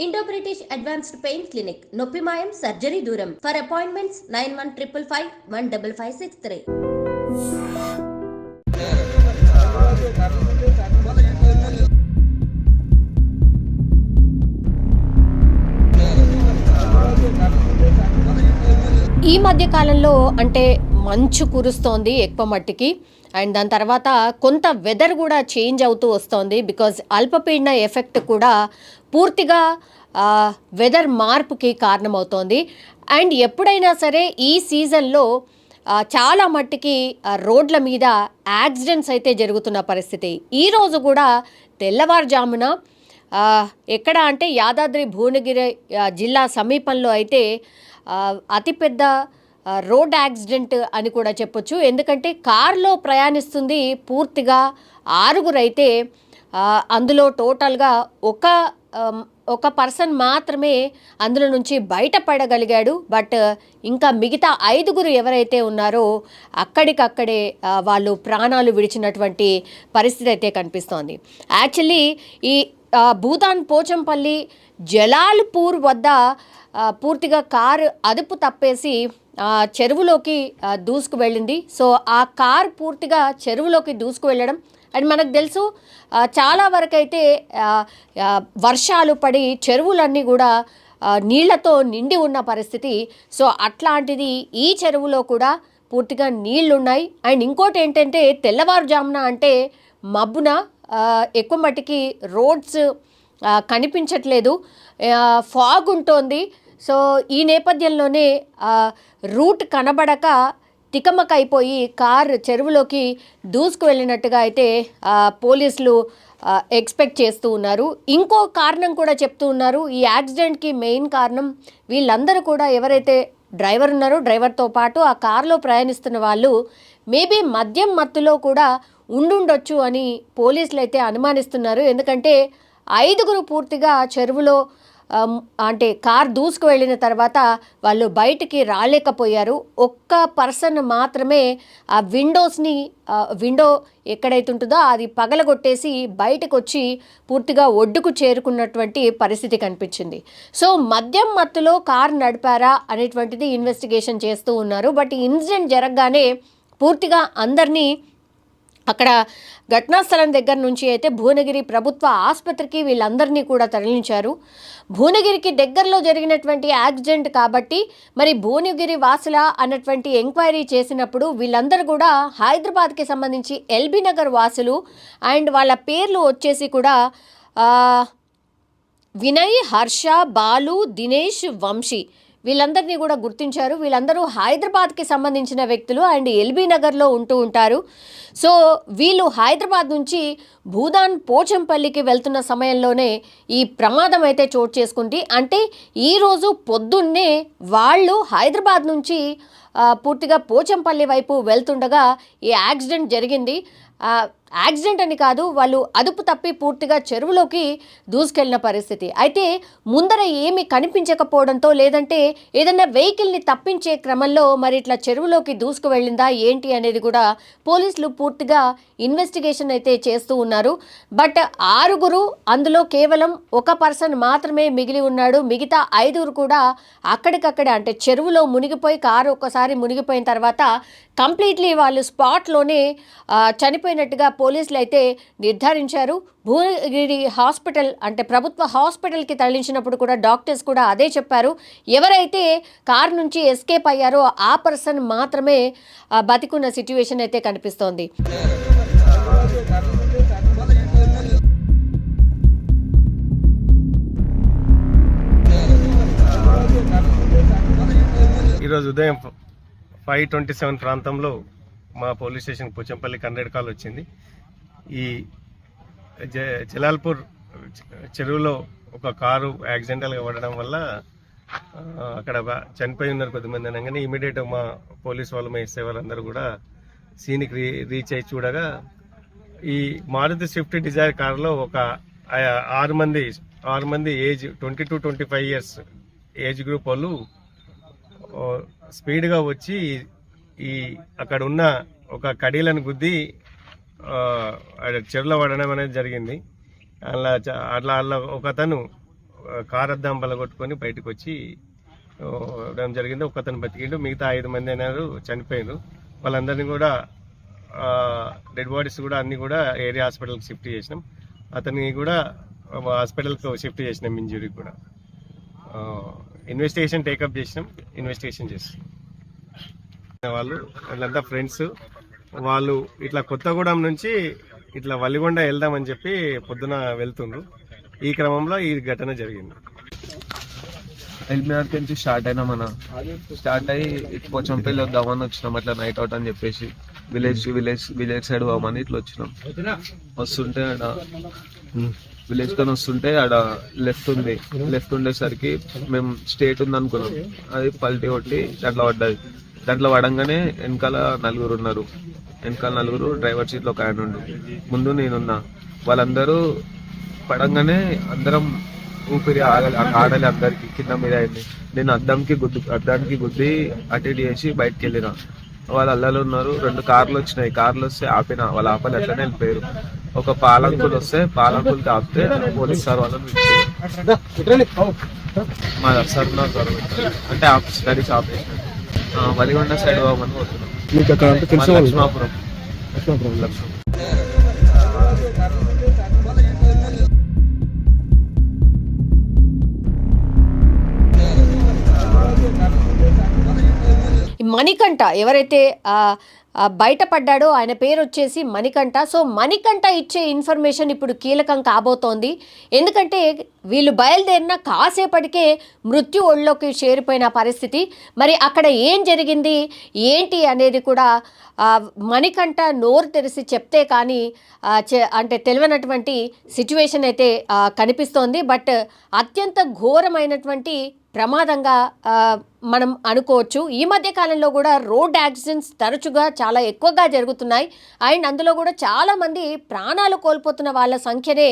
Indo British advanced pain clinic నొప్పి మాయం surgery దూరం for appointments nine one triple five one double five six three ఈ మధ్య కాలంలో అంటే మంచు కురుస్తోంది ఎక్కువ మట్టికి. అండ్ దాని తర్వాత కొంత వెదర్ కూడా చేంజ్ అవుతూ వస్తోంది బికాజ్ అల్పపీడన ఎఫెక్ట్ కూడా పూర్తిగా వెదర్ మార్పుకి కారణమవుతోంది. అండ్ ఎప్పుడైనా సరే ఈ సీజన్లో చాలా మట్టికి రోడ్ల మీద యాక్సిడెంట్స్ అయితే జరుగుతున్న పరిస్థితి. ఈరోజు కూడా తెల్లవారుజామున ఎక్కడ అంటే యాదాద్రి భువనగిరి జిల్లా సమీపంలో అయితే అతిపెద్ద రోడ్ యాక్సిడెంట్ అని కూడా చెప్పొచ్చు. ఎందుకంటే కారులో ప్రయాణిస్తుంది పూర్తిగా ఆరుగురైతే అందులో టోటల్గా ఒక ఒక పర్సన్ మాత్రమే అందులో నుంచి బయటపడగలిగాడు. బట్ ఇంకా మిగతా ఐదుగురు ఎవరైతే ఉన్నారో అక్కడికక్కడే వాళ్ళు ప్రాణాలు విడిచినటువంటి పరిస్థితి అయితే కనిపిస్తోంది. యాక్చువల్లీ ఈ భూతాన్ పోచంపల్లి జలాల్పూర్ వద్ద పూర్తిగా కారు అదుపు తప్పేసి చెరువులోకి దూసుకు వెళ్ళింది సో ఆ కార్ పూర్తిగా చెరువులోకి దూసుకు వెళ్ళడం అండ్ మనకు తెలుసు చాలా వరకైతే వర్షాలు పడి చెరువులన్నీ కూడా నీళ్ళతో నిండి ఉన్న పరిస్థితి. సో అట్లాంటిది ఈ చెరువులో కూడా పూర్తిగా నీళ్ళున్నాయి. అండ్ ఇంకోటి ఏంటంటే తెల్లవారుజామున అంటే మబ్బున ఎక్కువ మట్టికి రోడ్స్ కనిపించట్లేదు. ఫాగ్ ఉంటుంది. సో ఈ నేపథ్యంలోనే రూట్ కనబడక తికమక అయిపోయి కార్ చెరువులోకి దూసుకు వెళ్ళినట్టుగా అయితే పోలీసులు ఎక్స్పెక్ట్ చేస్తూ ఉన్నారు. ఇంకో కారణం కూడా చెప్తూ ఉన్నారు. ఈ యాక్సిడెంట్కి మెయిన్ కారణం వీళ్ళందరూ కూడా ఎవరైతే డ్రైవర్ ఉన్నారో డ్రైవర్తో పాటు ఆ కారులో ప్రయాణిస్తున్న వాళ్ళు మేబీ మద్యం మత్తులో కూడా ఉండుండొచ్చు అని పోలీసులు అయితే అనుమానిస్తున్నారు. ఎందుకంటే ఐదుగురు పూర్తిగా చెరువులో అంటే కార్ దూసుకు వెళ్ళిన తర్వాత వాళ్ళు బయటికి రాలేకపోయారు. ఒక్క పర్సన్ మాత్రమే ఆ విండోస్ని విండో ఎక్కడైతే ఉంటుందో అది పగలగొట్టేసి బయటకు వచ్చి పూర్తిగా ఒడ్డుకు చేరుకున్నటువంటి పరిస్థితి కనిపించింది. సో మద్యం మత్తులో కార్ నడిపారా అనేటువంటిది ఇన్వెస్టిగేషన్ చేస్తూ ఉన్నారు. బట్ ఇన్సిడెంట్ జరగగానే పూర్తిగా అందరినీ అక్కడ ఘటనా స్థలం దగ్గర నుంచి అయితే భువనగిరి ప్రభుత్వ ఆసుపత్రికి వీళ్ళందరినీ కూడా తరలించారు. భువనగిరికి దగ్గరలో జరిగినటువంటి యాక్సిడెంట్ కాబట్టి మరి భువనగిరి వాసుల అన్నటువంటి ఎంక్వైరీ చేసినప్పుడు వీళ్ళందరూ కూడా హైదరాబాద్కి సంబంధించి ఎల్బీ నగర్ వాసులు అండ్ వాళ్ళ పేర్లు వచ్చేసి కూడా వినయ్ హర్ష బాలు దినేష్ వంశీ వీళ్ళందరినీ కూడా గుర్తించారు. వీళ్ళందరూ హైదరాబాద్కి సంబంధించిన వ్యక్తులు అండ్ ఎల్బీ నగర్లో ఉంటూ ఉంటారు. సో వీళ్ళు హైదరాబాద్ నుంచి భూదాన్ పోచంపల్లికి వెళ్తున్న సమయంలోనే ఈ ప్రమాదం అయితే చోటు చేసుకుంది. అంటే ఈరోజు పొద్దున్నే వాళ్ళు హైదరాబాద్ నుంచి పూర్తిగా పోచంపల్లి వైపు వెళ్తుండగా ఈ యాక్సిడెంట్ జరిగింది. యాక్సిడెంట్ అని కాదు వాళ్ళు అదుపు తప్పి పూర్తిగా చెరువులోకి దూసుకెళ్ళిన పరిస్థితి. అయితే ముందర ఏమి కనిపించకపోవడంతో లేదంటే ఏదైనా వెహికల్ని తప్పించే క్రమంలో మరి ఇట్లా చెరువులోకి దూసుకు వెళ్ళిందా ఏంటి అనేది కూడా పోలీసులు పూర్తిగా ఇన్వెస్టిగేషన్ అయితే చేస్తూ ఉన్నారు. బట్ ఆరుగురు అందులో కేవలం ఒక పర్సన్ మాత్రమే మిగిలి ఉన్నాడు. మిగతా ఐదుగురు కూడా అక్కడికక్కడే అంటే చెరువులో మునిగిపోయి కారు ఒక్కసారి మునిగిపోయిన తర్వాత కంప్లీట్లీ వాళ్ళు స్పాట్లోనే చనిపోయినట్టుగా పోలీసులు అయితే నిర్ధారించారు. భువనగిరి హాస్పిటల్ అంటే ప్రభుత్వ హాస్పిటల్కి తరలించినప్పుడు కూడా డాక్టర్స్ కూడా అదే చెప్పారు. ఎవరైతే కారు నుంచి ఎస్కేప్ అయ్యారో ఆ పర్సన్ మాత్రమే బతికున్న సిచ్యువేషన్ అయితే కనిపిస్తోంది. ఈరోజు ఉదయం ఫైవ్ ట్వంటీ సెవెన్ ప్రాంతంలో మా police station Pochampally hundred call వచ్చింది. ఈ జ జలాల్పూర్ చెరువులో ఒక కారు యాక్సిడెంటల్గా పడడం వల్ల అక్కడ చనిపోయి ఉన్నారు కొద్దిమంది అనగానే ఇమీడియట్ మా పోలీస్ వాళ్ళు మా ఎస్ఐ వాళ్ళందరూ కూడా సీన్కి రీ రీచ్ అయి చూడగా ఈ మారుతి స్విఫ్ట్ డిజైర్ కారులో ఒక ఆరు మంది ఆరు మంది age twenty two twenty five years age group వాళ్ళు స్పీడ్గా వచ్చి ఈ అక్కడ ఉన్న ఒక కడీలను గుద్ది చెరువులో పడడం అనేది జరిగింది. అలా అట్లా అలా ఒక అతను ఆ, పలగొట్టుకొని బలగొట్టుకొని బయటకు వచ్చి ఇవ్వడం జరిగింది. ఒక అతను బతికిండు. మిగతా ఐదు మంది అయినారు చనిపోయారు వాళ్ళందరినీ కూడా డెడ్ బాడీస్ కూడా అన్ని కూడా ఏరియా హాస్పిటల్కి షిఫ్ట్ చేసినాం. అతన్ని కూడా హాస్పిటల్కి షిఫ్ట్ చేసినాం ఇంజురీకి కూడా. ఇన్వెస్టిగేషన్ టేకప్ చేసినాం. ఇన్వెస్టిగేషన్ చేసినాం వాళ్ళు వాళ్ళంతా ఫ్రెండ్స్ వాళ్ళు ఇట్లా కొత్తగూడెం నుంచి ఇట్లా వలిగొండ వెళ్దామని చెప్పి పొద్దున వెళ్తుండ్రు. ఈ క్రమంలో ఈ ఘటన జరిగింది. ఎల్బీఆర్ నుంచి స్టార్ట్ అయినా మన స్టార్ట్ అయ్యి కొంచెం పెళ్ళి వద్దామని వచ్చినాం అట్లా నైట్ అవుట్ అని చెప్పేసి విలేజ్ విలేజ్ విలేజ్ సైడ్ పోమని ఇట్లా వచ్చినాం. వస్తుంటే విలేజ్తో వస్తుంటే ఆడ లెఫ్ట్ ఉంది. లెఫ్ట్ ఉండేసరికి మేము స్టేట్ ఉంది అనుకున్నాం. అది పల్టీ కొట్టి దాంట్లో పడ్డది. దాంట్లో పడంగానే వెనకాల నలుగురు ఉన్నారు. వెనకాల నలుగురు డ్రైవర్ సీట్లో ఒక ఆయన ఉండు. ముందు నేనున్నా. వాళ్ళందరూ పడంగానే అందరం ఊపిరి ఆగలి ఆడాలి అందరికి. కింద మీద అయింది నేను అద్దంకి గుద్దు అద్దానికి గుద్ది అటెండ్ చేసి బయటకు వెళ్ళిన. వాళ్ళు అల్లలు ఉన్నారు. రెండు కార్లు వచ్చినాయి. కార్లు వస్తే ఆపిన. వాళ్ళు ఆపాలి అట్లనే వెళ్ళిపోయారు. ఒక పాలంకులు వస్తే పాలంకులకి ఆపితే పోలీస్ సార్ వాళ్ళని పిలిచారు. మా సార్ ఉన్నారు సార్ అంటే స్టడీస్ ఆపేసిన వలిగొండ సైడ్ పోమని పోతున్నాం. వాళ్ళు లక్ష్మాపురం. మణికంఠ ఎవరైతే బయటపడ్డాడు. ఆయన పేరు వచ్చేసి మణికంఠ. సో మణికంఠ ఇచ్చే ఇన్ఫర్మేషన్ ఇప్పుడు కీలకం కాబోతోంది. ఎందుకంటే వీళ్ళు బయలుదేరిన కాసేపటికే మృత్యు ఒళ్ళోకి చేరిపోయిన పరిస్థితి. మరి అక్కడ ఏం జరిగింది? ఏంటి అనేది కూడా మణికంఠ నోరు తెరిచి చెప్తే కానీ అంటే తెలియనటువంటి సిచ్యువేషన్ అయితే కనిపిస్తోంది. బట్ అత్యంత ఘోరమైనటువంటి ప్రమాదంగా మనం అనుకోవచ్చు. ఈ మధ్య కాలంలో కూడా రోడ్ యాక్సిడెంట్స్ తరచుగా చాలా ఎక్కువగా జరుగుతున్నాయి. అండ్ అందులో కూడా చాలామంది ప్రాణాలు కోల్పోతున్న వాళ్ళ సంఖ్యనే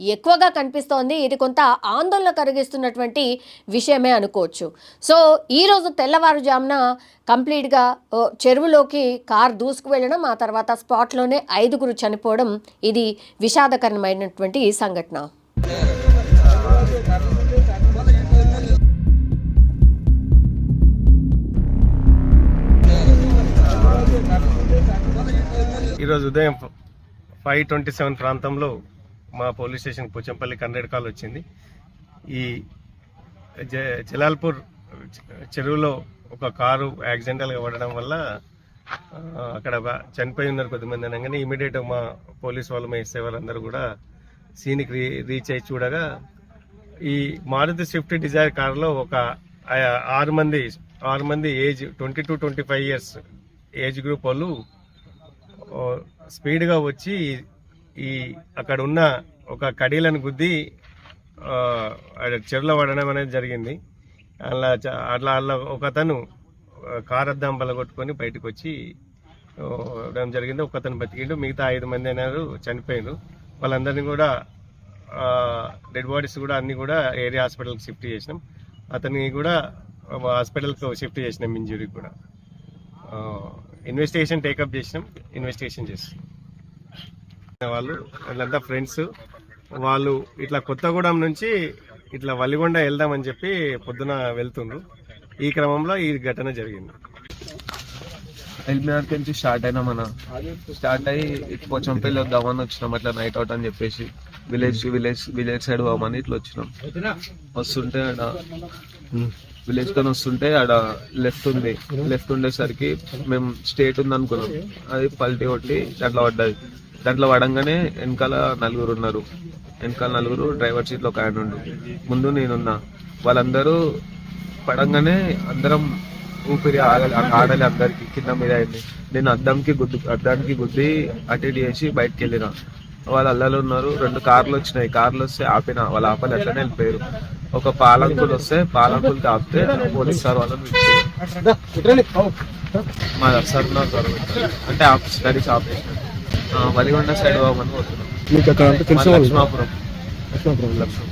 ఎక్కువగా కనిపిస్తోంది. ఇది కొంత ఆందోళన కలిగిస్తున్నటువంటి విషయమే అనుకోవచ్చు. సో ఈరోజు తెల్లవారుజామున కంప్లీట్గా చెరువులోకి కార్ దూసుకు వెళ్ళడం ఆ తర్వాత స్పాట్లోనే ఐదుగురు చనిపోవడం ఇది విషాదకరమైనటువంటి సంఘటన. ఈరోజు ఉదయం ఫైవ్ ట్వంటీ సెవెన్ ప్రాంతంలో మా పోలీస్ స్టేషన్ పోచంపల్లి కన్నెడ్ కాల్ వచ్చింది. ఈ జ- జలాల్పూర్ చెరువులో ఒక కారు యాక్సిడెంటల్గా పడడం వల్ల అక్కడ చనిపోయి ఉన్నారు కొద్దిమంది అనగానే ఇమీడియట్ మా పోలీస్ వాళ్ళు మా ఇస్తే వాళ్ళందరూ కూడా సీన్కి రీ రీచ్ అయి చూడగా ఈ మారుతి స్విఫ్ట్ డిజైర్ కారులో ఒక ఆరు మంది ఆరు మంది age twenty two twenty five years age group వాళ్ళు స్పీడ్గా వచ్చి ఈ అక్కడ ఉన్న ఒక కడీలను గుద్ది చెరువులో పడడం అనేది జరిగింది. అలా అట్లా అలా ఒక అతను కారద్దాం బలగొట్టుకొని బయటకు వచ్చి ఇవ్వడం జరిగింది. ఒక అతను బతికిండు. మిగతా ఐదు మంది అయినారు చనిపోయారు వాళ్ళందరినీ కూడా డెడ్ బాడీస్ కూడా అన్నీ కూడా ఏరియా హాస్పిటల్కి షిఫ్ట్ చేసినాం. అతన్ని కూడా హాస్పిటల్కి షిఫ్ట్ చేసినాం ఇంజురీ కూడా. ఇన్వెస్టిగేషన్ టేకప్ చేసినాం ఇన్వెస్టిగేషన్ చేస్తాం వాళ్ళు వాళ్ళంతా ఫ్రెండ్స్ వాళ్ళు ఇట్లా కొత్తగూడెం నుంచి ఇట్లా వలిగొండ వెళ్దామని చెప్పి పొద్దున వెళ్తుండ్రు. ఈ క్రమంలో ఈ ఘటన జరిగింది. ఎల్బీఆర్ నుంచి స్టార్ట్ అయినా మన స్టార్ట్ అయ్యి కొంచెం పెళ్ళి వద్దామని వచ్చినాం అట్లా నైట్ అవుట్ అని చెప్పేసి. విలేజ్ విలేజ్ విలేజ్ సైడ్ పోమని ఇట్లా వచ్చినాం. వస్తుంటే విలేజ్తో వస్తుంటే ఆడ లెఫ్ట్ ఉంది లెఫ్ట్ ఉండేసరికి మేము స్టేట్ ఉంది అనుకున్నాం అది పల్టీ కొట్టి దాంట్లో పడ్డది. దాంట్లో పడంగానే వెనకాల నలుగురు ఉన్నారు. వెనకాల నలుగురు డ్రైవర్ సీట్లో ఒక ఆయన ఉండు. ముందు నేనున్నా. వాళ్ళందరూ పడంగానే అందరం ఊపిరి ఆగలి ఆడాలి అందరికి. కింద మీద అయింది. నేను అద్దంకి గుద్దు అద్దానికి గుద్ది అటెండ్ చేసి బయటకు వెళ్ళిన వాళ్ళు అల్లలు ఉన్నారు. రెండు కార్లు వచ్చినాయి. కార్లు వస్తే ఆపిన. వాళ్ళు ఆపాలి. అట్లనే వెళ్ళిపోయారు. ఒక పాలంకులు వస్తే పాలంకులు తాపితే పోలీస్ సార్ వాళ్ళని మా సార్ అంటే స్టడీస్ ఆపరేషన్ వలిగొండ సైడ్ పోమని పోతున్నాం. లక్ష్మాపురం. లక్ష్మాపురం.